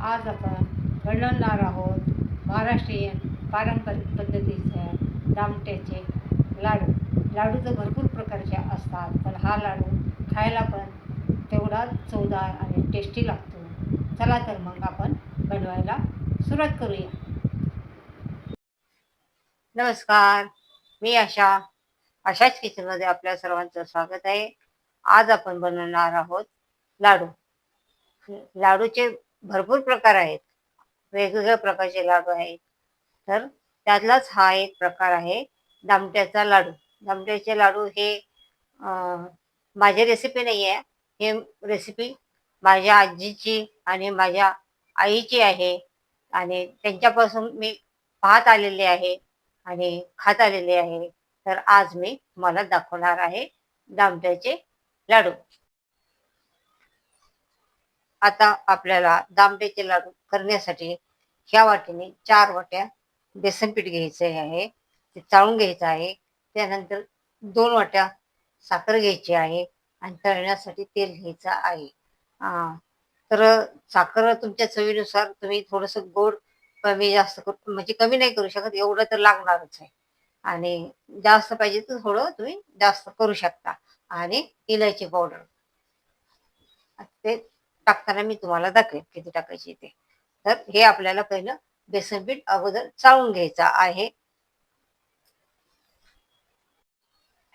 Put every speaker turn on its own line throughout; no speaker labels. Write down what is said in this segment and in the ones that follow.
आज आपण बनवणार आहोत महाराष्ट्रीयन पारंपरिक पद्धतीचे दामट्याचे लाडू. लाडू तर भरपूर प्रकारचे असतात पण हा लाडू खायला पण तेवढाच चवदार आणि टेस्टी लागतो. चला तर मग आपण बनवायला सुरुवात करूया. नमस्कार मी आशा. अशाच किचनमध्ये आपल्या सर्वांचं स्वागत आहे. आज आपण बनवणार आहोत लाडू. लाडूचे भरपूर प्रकार आहेत. वेगवेगळ्या प्रकारचे लाडू आहेत. तर त्यातलाच हा एक प्रकार आहे दामट्याचा लाडू. दामट्याचे लाडू हे माझी रेसिपी नाही आहे. हे रेसिपी माझ्या आजीची आणि माझ्या आईची आहे आणि त्यांच्यापासून मी पाहत आलेले आहे आणि खात आलेले आहे. तर आज मी तुम्हाला दाखवणार आहे दामट्याचे लाडू. आता आपल्याला दामट्याचे लाडू करण्यासाठी ह्या वाटीने चार वाट्या बेसन पीठ घ्यायचे आहे ते चाळून घ्यायचं आहे त्यानंतर दोन वाट्या साखर घ्यायची आहे आणि तळण्यासाठी तेल घ्यायचं आहे. तर साखर तुमच्या चवीनुसार तुम्ही थोडंसं गोड कमी जास्त करू म्हणजे कमी नाही करू शकत एवढं तर लागणारच आहे. आणि जास्त पाहिजे तर थोडं तुम्ही जास्त करू शकता. आणि इलायची पावडर. ते टाकताना मी तुम्हाला दाखवेन किती टाकायची ते. तर हे आपल्याला पहिलं बेसन पीठ अगोदर चाळून घ्यायचं आहे.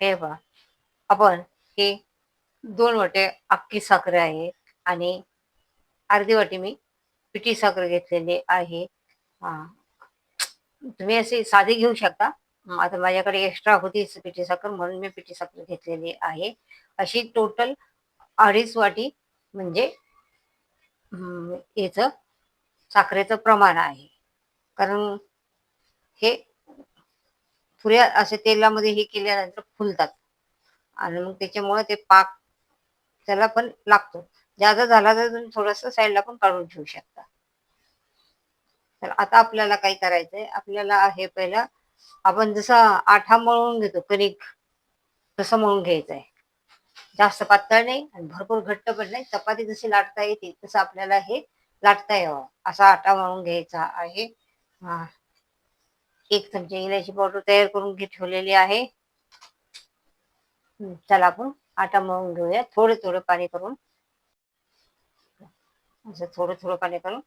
हे बा आपण हे दोन वाटे अख्खी साखर आहे आणि अर्धी वाटी मी पिठी साखर घेतलेली आहे. तुम्ही असे साधे घेऊ शकता. आता माझ्याकडे एक्स्ट्रा होती पिठी साखर म्हणून मी पिठी साखर घेतलेली आहे. अशी टोटल अडीच वाटी म्हणजे याचं साखरेचं प्रमाण आहे. कारण हे पुऱ्या असे तेलामध्ये हे केल्यानंतर फुलतात. आणि मग त्याच्यामुळे ते पाक त्याला पण लागतो. जादा झाला तर तुम्ही थोडस साईडला पण काढून ठेवू शकता. तर आता आपल्याला काय करायचंय? आपल्याला हे पहिलं आपण जसं आठा मळून घेतो कणिक तसं मळून घ्यायचंय. जास्त पातळ नाही आणि भरपूर घट्ट पण नाही. चपाती जशी लाटता येते तसं आपल्याला हे लाटता यावं. असा आटा मळून घ्यायचा आहे. एक चमचे इलायची पावडर तयार करून घे ठेवलेली आहे. त्याला चला आपण आटा मळून घेऊया. थोडं थोडं पाणी करून. असं थोडं थोडं पाणी करून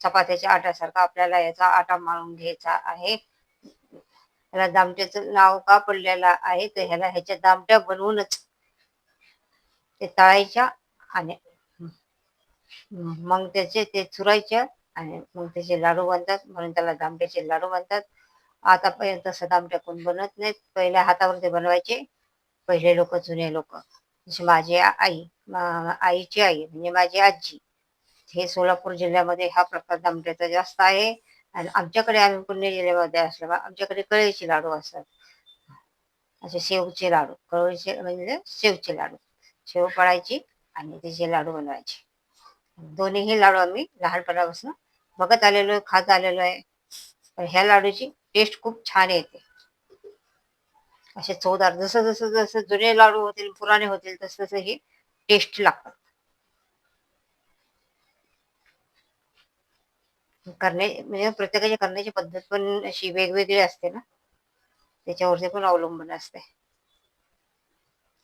चपात्याच्या आट्यासारखा आपल्याला याचा आटा मळून घ्यायचा आहे. ह्याला दामट्याचं नाव का पडलेलं आहे? तर ह्याला ह्याच्या दामट्या बनवूनच ते तळायच्या आणि मग त्याचे ते चुरायच्या आणि मग त्याचे लाडू बनतात. म्हणून त्याला दामट्याचे लाडू बनतात. आतापर्यंत तसं दामट्या कोण बनत नाहीत. पहिल्या हातावर ते बनवायचे. पहिले लोक जुने लोक. जसे माझी आई आईची आई म्हणजे माझी आजी. हे सोलापूर जिल्ह्यामध्ये हा प्रकार दामट्याचा जास्त आहे. आणि आमच्याकडे आम्ही पुणे जिल्ह्यामध्ये असल्यामुळे आमच्याकडे कळीचे लाडू असतात. असे शेवचे लाडू कळीचे म्हणजे शेवचे लाडू. शेव पाळायची आणि त्याचे लाडू बनवायचे. दोन्हीही लाडू आम्ही लहानपणापासून बघत आलेलो आहे खात आलेलो आहे. पण ह्या लाडूची टेस्ट खूप छान येते. असे चवदार जसं जसं जसं जुने लाडू होतील पुराणे होतील तसं तसं हे टेस्ट लागतात. करणे म्हणजे प्रत्येकाची करण्याची पद्धत पण अशी वेगवेगळी असते ना. त्याच्यावरती पण अवलंबून असते.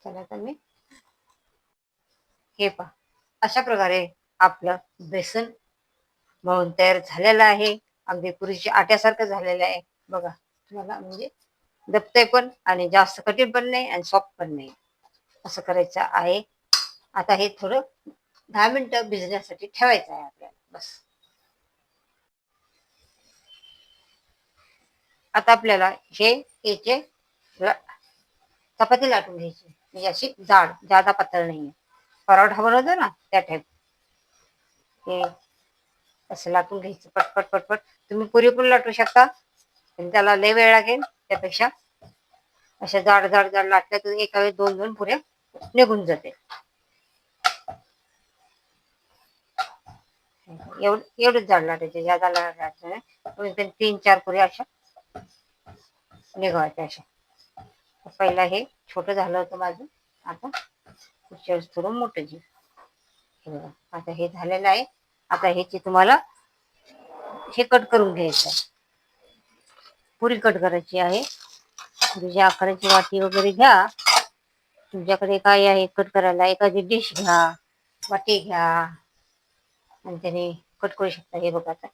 चला तर मी हे पहा. अशा प्रकारे आपलं बेसन मळून तयार झालेलं आहे. अगदी पुरीच्या आट्यासारखं झालेलं आहे. बघा तुम्हाला म्हणजे दपते पण आणि जास्त कठीण पण नाही आणि सॉफ्ट पण नाही. असं करायचं आहे. आता हे थोडं दहा मिनिटं भिजण्यासाठी ठेवायचं आहे आपल्याला. बस. आता आपल्याला हे याचे ला- चपाती लाटून घ्यायची. म्हणजे अशी जाड जादा पातळ नाहीये. पराठा बनवतो ना त्या टाईप हे असं लाटून घ्यायचं पटपट पटपट तुम्ही पुरी पण लाटू शकता. पण त्याला लय वेळ लागेल त्यापेक्षा. अशा जाड जाड जाड लाटल्या तर एका वेळेस दोन दोन पुऱ्या निघून जाते एवढं एवढंच जाड लाटायचे ज्यादा लाटायचं नाही. तीन चार पुऱ्या अशा निघवायच्या अशा. पहिला हे छोटं झालं होतं माझं. आता पुढच्या वेळेस थोडं मोठं घे हे बघा आता हे झालेलं आहे. आता ह्याची तुम्हाला हे कट करून घ्यायचं आहे. पुरी कट करायची आहे. म्हणजे तुझ्या आकाराची वाटी वगैरे घ्या. तुमच्याकडे काय आहे कट करायला? एखादी डिश घ्या वाटी घ्या. आणि त्याने कट करू शकता. हे बघा आता.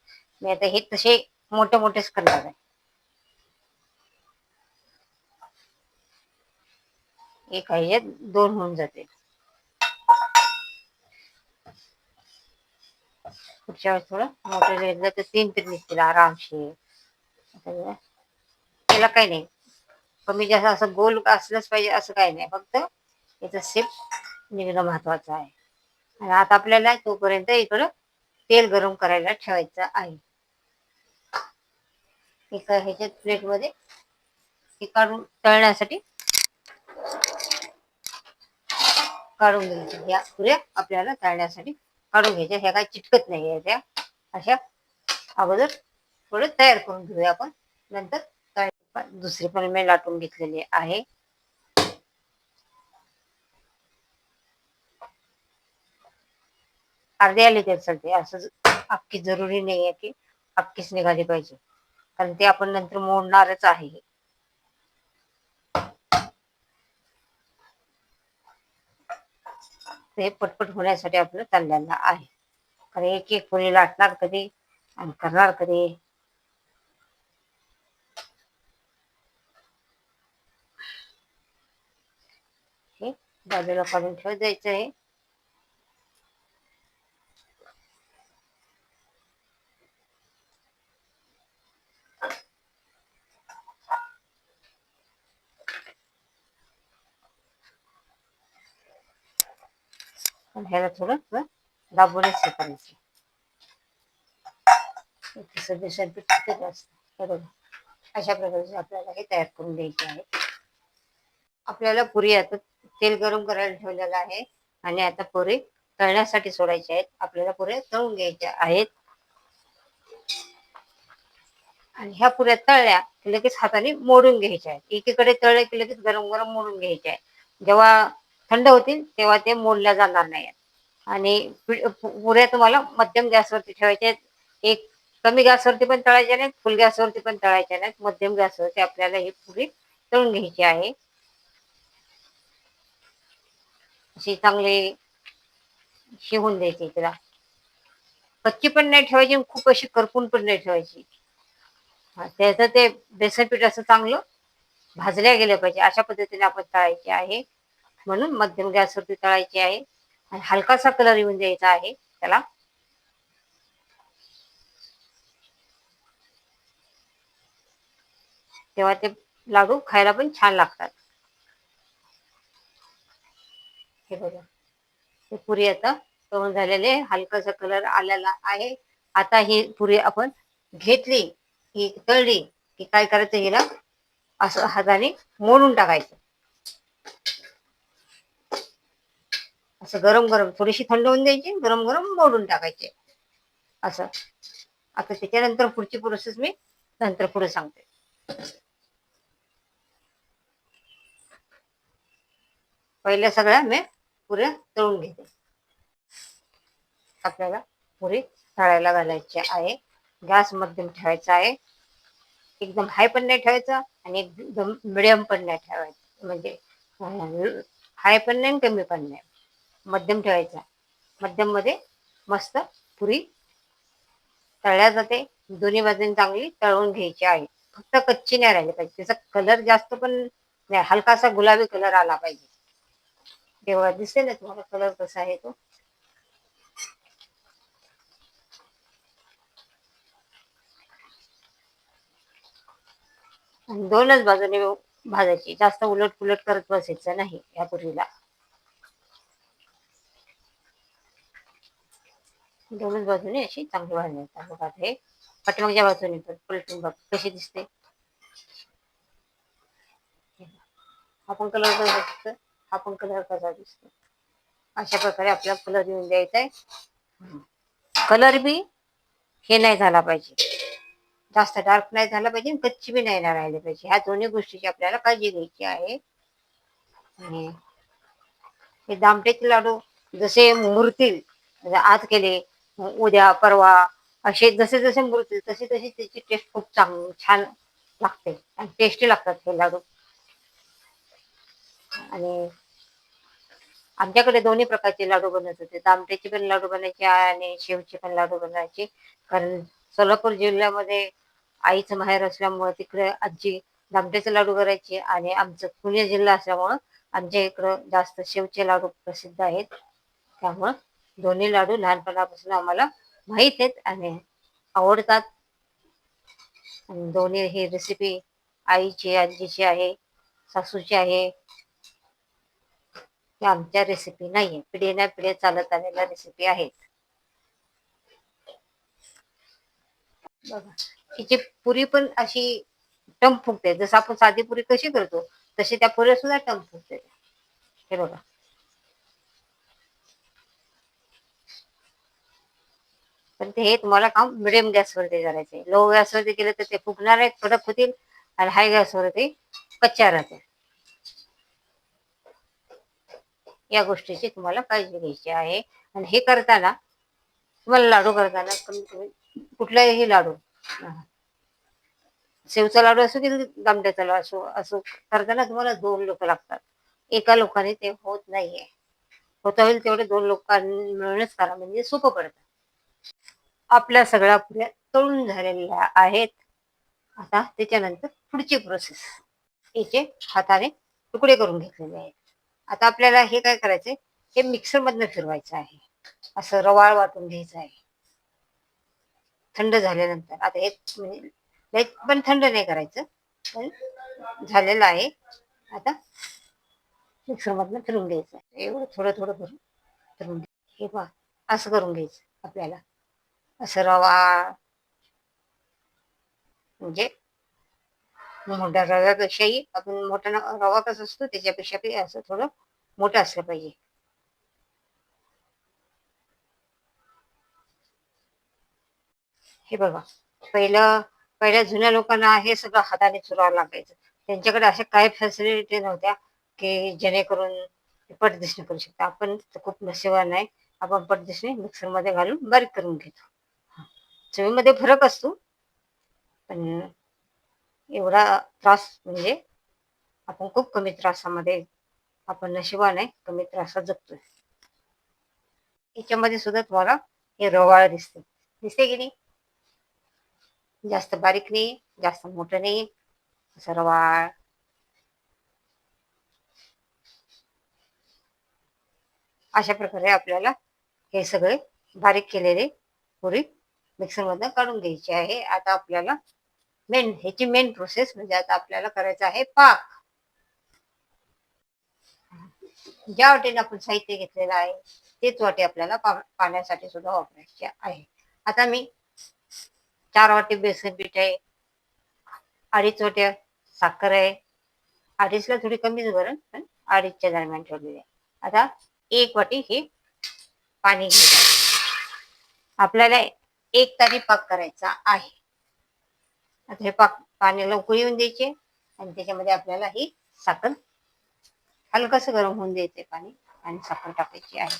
मी आता हे तसे मोठे मोठेच करणार आहे. एक ह्याच्यात दोन होऊन जाते पुढच्या वेळेस थोडं मोठं घेतलं तर तीन तरी निघतील आरामशीर. त्याला काही नाही. कमी जास्त असं गोल असलंच पाहिजे असं काही नाही. फक्त याचा शेप निघणं महत्वाचं आहे. आणि आता आपल्याला तोपर्यंत इकडं तेल गरम करायला ठेवायचं आहे. एका ह्याच्यात प्लेटमध्ये हे काढून तळण्यासाठी काढून घ्यायचं. या पुऱ्या आपल्याला तळण्यासाठी काढून घ्यायच्या. ह्या काय चिटकत नाही आहे त्या. अशा अगोदर थोडं तयार करून घेऊया आपण. नंतर तळ दुसरी पण मी लाटून घेतलेली आहे. अर्धे आले तर चालते असं अख्खी जरुरी नाही आहे की अख्खीच निघाली पाहिजे. कारण ते आपण नंतर मोडणारच आहे. ते पटपट होण्यासाठी आपलं चाललेलं आहे. कारण एक एक फुले लाटणार कधी आणि करणार कधी? हे बाजूला काढून ठेव द्यायचं आहे. पण ह्याला थोडं दाबूनच हे तसं बेसन पीठ तिथेच असतं हे अशा प्रकारचे आपल्याला हे तयार करून द्यायचे आहे आपल्याला पुरी आता तेल गरम करायला ठेवलेलं आहे आणि आता पुरी तळण्यासाठी सोडायचे आहेत आपल्याला पुऱ्या तळून घ्यायच्या आहेत आणि ह्या पुऱ्या तळल्या की लगेच हाताने मोडून घ्यायच्या आहेत एकीकडे तळले की लगेच गरम गरम मोडून घ्यायच्या आहे जेव्हा थंड होतील तेव्हा ते मोडल्या जाणार नाही आणि पुऱ्या तुम्हाला मध्यम गॅसवरती ठेवायच्या आहेत. एक कमी गॅसवरती पण तळायच्या नाहीत फुल गॅसवरती पण तळायच्या नाहीत. मध्यम गॅसवरती आपल्याला ही पुरी तळून घ्यायची आहे. अशी चांगली शिवून द्यायची तिला. कच्ची पण नाही ठेवायची खूप अशी करपून पण नाही ठेवायची. त्याचं ते बेसन पीठ असं चांगलं भाजल्या गेलं पाहिजे. अशा पद्धतीने आपण तळायचे आहे. म्हणून मध्यम गॅसवरती तळायची आहे. आणि हलकासा कलर येऊन द्यायचा आहे त्याला. तेव्हा ते लाडू खायला पण छान लागतात. हे बघा. हे पुरी आता तळून झालेले हलकासा कलर आलेला आहे. आता ही पुरी आपण घेतली ही तळली की काय करायचं हिला? असं हाताने मोडून टाकायचं. असं गरम गरम थोडीशी थंड होऊन द्यायची गरम गरम मोडून टाकायचे. असं. आता त्याच्यानंतर पुढची प्रोसेस मी नंतर पुढे सांगते. पहिल्या सगळ्या मी पुऱ्या तळून घेते. आपल्याला पुरी तळायला घालायची आहे. गॅस मध्यम ठेवायचा आहे. एकदम हाय पण नाही ठेवायचा आणि एकदम मिडियम पण नाही ठेवायचं. म्हणजे हाय पण नाही कमी पण नाही. मध्यम ठेवायचा. मध्यममध्ये मस्त पुरी तळल्या जाते. दोन्ही बाजूने चांगली तळून घ्यायची आहे. फक्त कच्ची नाही राहिली पाहिजे. त्याचा कलर जास्त पण नाही. हलकासा गुलाबी कलर आला पाहिजे. तेव्हा दिसेल ना तुम्हाला कलर कसा आहे तो? दोनच बाजूने भाजायची. जास्त उलट पुलट करत बसायचं नाही या पुरीला. दोनच बाजूने अशी चांगली भाजायची बघा हे पाठीमागच्या बाजूने पण पलटून बघ कशी दिसते. आपण कलर कसा दिसतो आपण कलर कसा दिसतो अशा प्रकारे आपल्याला कलर येऊन द्यायचा आहे. कलर बी हे नाही झाला पाहिजे. जास्त डार्क नाही झाला पाहिजे कच्ची बी नाही राहिली पाहिजे. ह्या दोन्ही गोष्टीची आपल्याला काळजी घ्यायची आहे. आणि हे दामटेचे लाडू जसे मुरतील आज आत केले उद्या परवा असे जसे जसे मुरतील तशी तशी त्याची टेस्ट खूप चांग छान लागते. आणि टेस्टी लागतात हे लाडू. आणि आमच्याकडे दोन्ही प्रकारचे लाडू बनत होते दामट्याचे पण लाडू बनायचे आणि शेवचे पण लाडू बनायचे. कारण सोलापूर जिल्ह्यामध्ये आईचं माहेर असल्यामुळे तिकडे आजी दामट्याचे लाडू करायचे आणि आमचं पुणे जिल्हा असल्यामुळं आमच्या इकडं जास्त शेवचे लाडू प्रसिद्ध आहेत. त्यामुळं दोन्ही लाडू लहानपणापासून आम्हाला माहीत आहेत आणि आवडतात. दोन्ही ही रेसिपी आईची आजीची आहे सासूची आहे. आमच्या रेसिपी नाहीये. पिढीना पिढी चालत आलेल्या रेसिपी आहेत. बघा हिची पुरी पण अशी टम फुगते. जसं आपण साधी पुरी कशी करतो तशी त्या पुऱ्या सुद्धा टम फुगते. हे बघा. पण ते हे तुम्हाला काम मिडियम गॅसवरती करायचे लो गॅसवरती केलं तर ते फुगणार आहेत कडक होतील आणि हाय गॅसवरती कच्च्या राहतील. या गोष्टीची तुम्हाला काळजी घ्यायची आहे. आणि हे करताना तुम्हाला लाडू करताना कमी कुठलाही लाडू शेवचा लाडू असो की दामट्याचा लाडू असो असो करताना तुम्हाला दोन लोक लागतात. एका लोकांनी ते होत नाहीये. होता होईल तेवढे दोन लोक मिळूनच करा. म्हणजे सोपं पडतं. आपल्या सगळ्या पुऱ्या तळून झालेल्या आहेत. आता त्याच्यानंतर पुढची प्रोसेस याचे हाताने तुकडे करून घेतलेले आहेत. आता आपल्याला हे काय करायचे हे मिक्सर मधनं फिरवायचं आहे. असं रवाळ वाटून घ्यायचं आहे. थंड झाल्यानंतर आता हे म्हणजे पण थंड नाही करायचं पण झालेलं आहे. आता मिक्सर मधनं फिरून घ्यायचं एवढं थोडं थोडं करून फिरून हे पहा असं करून घ्यायचं आपल्याला. असं रवा. म्हणजे मोठ्या रव्यापेक्षाही आपण मोठा रवा कसा असतो त्याच्यापेक्षा असं थोडं मोठं असलं पाहिजे. हे बघा पहिलं पहिल्या जुन्या लोकांना हे सगळं हाताने चुरावं लागायचं. त्यांच्याकडे अशा काही फॅसिलिटी नव्हत्या की जेणेकरून पटदिसणी करू शकता आपण खूप नशिबान आहे. आपण पटदिसणी मिक्सरमध्ये घालून बारीक करून घेतो. चवीमध्ये फरक असतो. पण एवढा त्रास म्हणजे आपण खूप कमी त्रासामध्ये आपण नशिबाने कमी त्रासात जगतोय. याच्यामध्ये सुद्धा तुम्हाला हे रवाळ दिसते. दिसते की नाही? जास्त बारीक नाही जास्त मोठं नाही असं रवाळ. अशा प्रकारे आपल्याला हे सगळे बारीक केलेले पुरी मिक्सरमधनं काढून घ्यायची आहे. आता आपल्याला मेन ह्याची मेन प्रोसेस म्हणजे आता आपल्याला करायचं आहे पाक. ज्या वाटेने आपण साहित्य घेतलेलं आहे तेच वाटे आपल्याला पाण्यासाठी सुद्धा वापरायचे आहे. आता मी चार वाटे बेसन पीठ आहे अडीच वाट्या साखर आहे. अडीचला थोडी कमीच बरं पण अडीचच्या दरम्यान ठेवलेली आहे. आता एक वाटी हे पाणी घ्यायचं. आपल्याला एक तारी पाक करायचा आहे. आता हे पाक पाणी लवकर येऊन द्यायचे आणि त्याच्यामध्ये आपल्याला ही साखर हलकस गरम होऊन द्यायचे पाणी आणि साखर टाकायची आहे.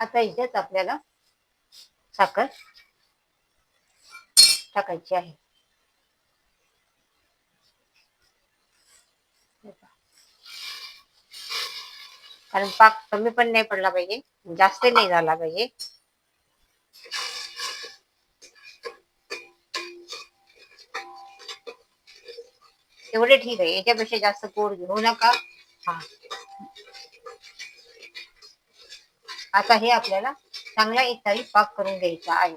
आता इथेच आपल्याला साखर टाकायची आहे. कारण पाक कमी पण नाही पडला पाहिजे जास्त नाही झाला पाहिजे. एवढे ठीक आहे याच्यापेक्षा जास्त गोड घेऊ नका. हा. आता हे आपल्याला चांगला एक तारी पाक करून घ्यायचा आहे.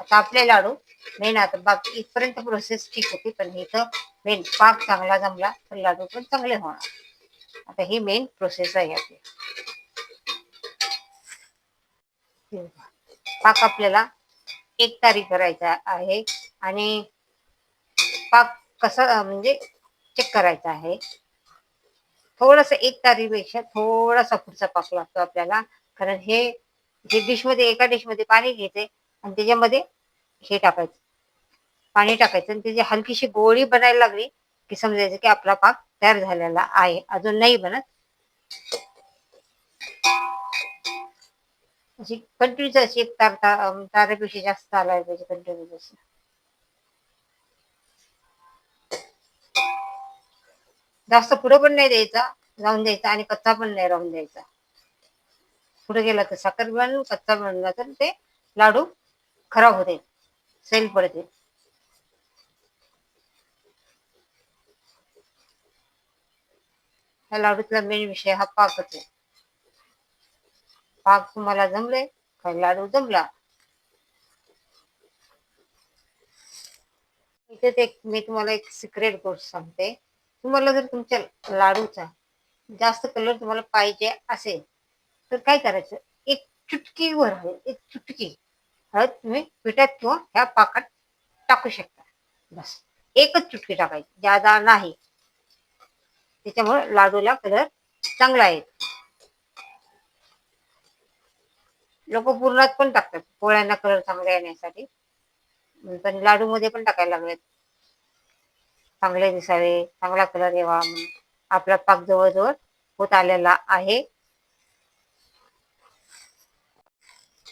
आता आपले लाडू मेन आता बाकी इथपर्यंत प्रोसेस ठीक होती पण इथं मेन पाक चांगला जमला तर लाडू पण चांगले होणार. आता ही मेन प्रोसेस आहे आपली पाक आपल्याला एक तारी करायचा आहे आणि पाक कसा म्हणजे चेक करायचा आहे. थोडस एक तारीपेक्षा थोडासा पुढचा पाक लागतो आपल्याला. कारण हे जे डिशमध्ये एका डिशमध्ये पाणी घ्यायचे आणि त्याच्यामध्ये हे टाकायचं. पाणी टाकायचं आणि त्याची हलकीशी गोळी बनायला लागली की समजायचं की आपला पाक तयार झालेला आहे. अजून नाही बनत. अशी कंटिन्यूच अशी एक तार तारेपेक्षा जास्त चालायला पाहिजे कंटिन्यू अशी. जास्त पुढं पण नाही द्यायचा राहून द्यायचा आणि कच्चा पण नाही राहून द्यायचा. पुढे गेला तर साखर बनून कच्चा बनला तर ते लाडू खराब होते सेल पडते लाडूतला मेन विषय हा पाकच आहे. पाक तुम्हाला जमले काय लाडू जमला. इथे एक मी तुम्हाला एक सिक्रेट गोष्ट सांगते. तुम्हाला जर तुमच्या लाडूचा जास्त कलर तुम्हाला पाहिजे असेल तर काय करायचं? एक चुटकी वर हळद एक चुटकी. हळद तुम्ही पिठात किंवा ह्या पाकात टाकू शकता. बस. एकच चुटकी टाकायची. जादा नाही. त्याच्यामुळे लाडूला कलर चांगला आहे. लोक पूर्णात पण टाकतात. पोळ्यांना कलर चांगला येण्यासाठी. पण लाडू मध्ये पण टाकायला लागलेत. चांगले दिसावे चांगला कलर यावा आपला पाक जवळजवळ होत आलेला आहे.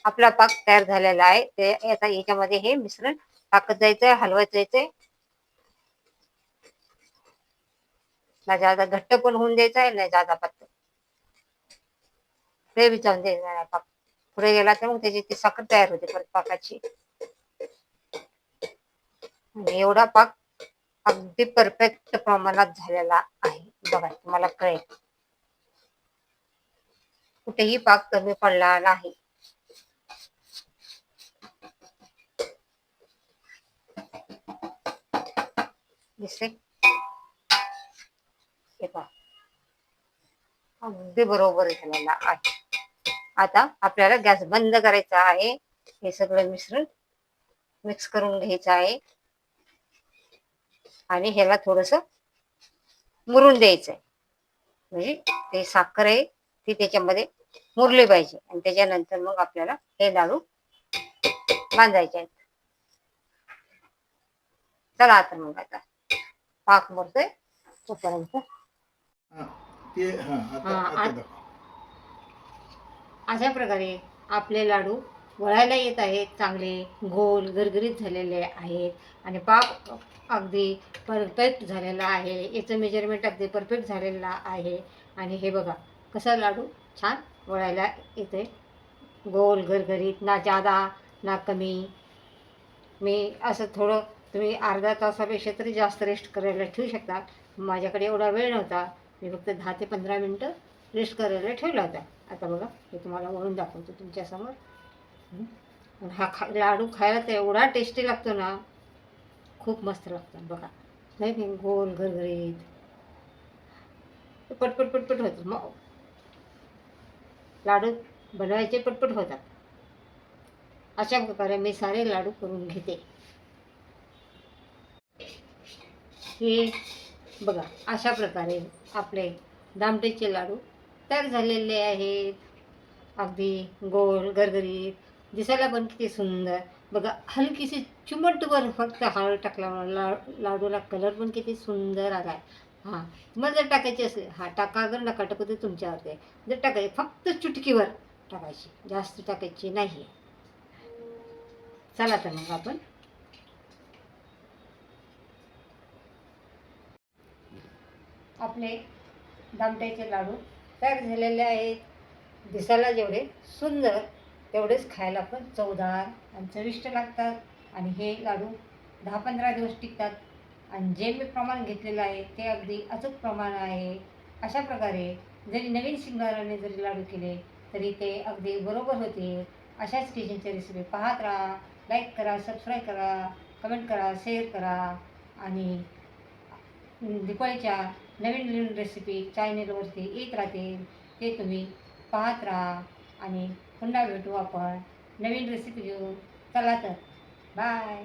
आपला पाक तयार झालेला आहे. ते आता याच्यामध्ये हे मिश्रण टाकत जायचंय हलवत जायचंय. ना जादा घट्ट पण होऊन द्यायचा आहे नाही जादा पत्त. ते विचारून द्यायचा आहे पाक. पुढे गेला तर मग त्याची ती साखर तयार होते परत पाकाची. एवढा पाक अगदी परफेक्ट प्रमाणात झालेला आहे. बघा तुम्हाला कळेल. कुठेही पाक कमी पडला नाही. दिसले हे पहा अगदी बरोबर झालेला आहे आता आपल्याला गॅस बंद करायचा आहे. हे सगळं मिश्रण मिक्स करून घ्यायचं आहे. आणि ह्याला थोडस मुरून द्यायचंय. म्हणजे ते साखर आहे ती त्याच्यामध्ये मुरली पाहिजे. आणि त्याच्यानंतर मग आपल्याला हे लाडू बांधायचे आहेत. चला आता मग आता. पाक मुरतोय तोपर्यंत
ते हा आता
हा,
आता
आत-
दाखव.
अशा प्रकारे आपले लाडू वळायला येत आहेत चांगले गोल गरगरीत झालेले आहेत आणि पाक अगदी परफेक्ट झालेला आहे. याचं मेजरमेंट अगदी परफेक्ट झालेला आहे. आणि हे बघा कसं लाडू छान वळायला येते गोल गरगरीत ना जादा ना कमी. मी असं थोडं तुम्ही अर्धा तासापेक्षा तरी जास्त रेस्ट करायला ठेवू शकता. माझ्याकडे एवढा वेळ नव्हता. मी फक्त दहा ते पंधरा मिनटं रेस्ट करायला ठेवला होता आता बघा हे तुम्हाला वळून दाखवतो तुमच्यासमोर. हा खा लाडू खायला तर एवढा टेस्टी लागतो ना खूप मस्त लागतो. बघा नाही की गोल घरघरीत. पटपट पटपट होतं. मग लाडू बनवायचे पटपट होतात. अशा प्रकारे मी सारे लाडू करून घेते. हे बघा अशा प्रकारे आपले दामटेचे लाडू तयार झालेले आहेत. अगदी गोल गरगरीत दिसायला पण किती सुंदर. बघा हलकीशी चिमटभर फक्त हळद टाकला ला लाडूला कलर पण किती सुंदर आला आहे हां तुम्हाला जर टाकायची असेल हा टाका अगर नका टाकू ते तुमच्यावरती आहे. जर टाकायची फक्त चुटकीवर टाकायची जास्त टाकायची नाही चला तर मग आपण आपले दामट्याचे लाडू तयार झालेले आहेत. दिसायला जेवढे सुंदर तेवढेच खायला पण चवदार आणि चविष्ट लागतात. आणि हे लाडू दहा पंधरा दिवस टिकतात. आणि जे मी प्रमाण घेतलेलं आहे ते अगदी अचूक प्रमाण आहे. अशा प्रकारे जरी नवीन शिंगाराने जरी लाडू केले तरी ते अगदी बरोबर होतील अशाच किचनच्या रेसिपी पाहत राहा. लाईक करा सबस्क्राईब करा कमेंट करा शेअर करा. आणि दिपाळीच्या नवीन नवीन रेसिपी चॅनेलवरती येत राहतील ते तुम्ही पाहत राहा आणि पुन्हा भेटू आपण नवीन रेसिपी घेऊन. चला तर. बाय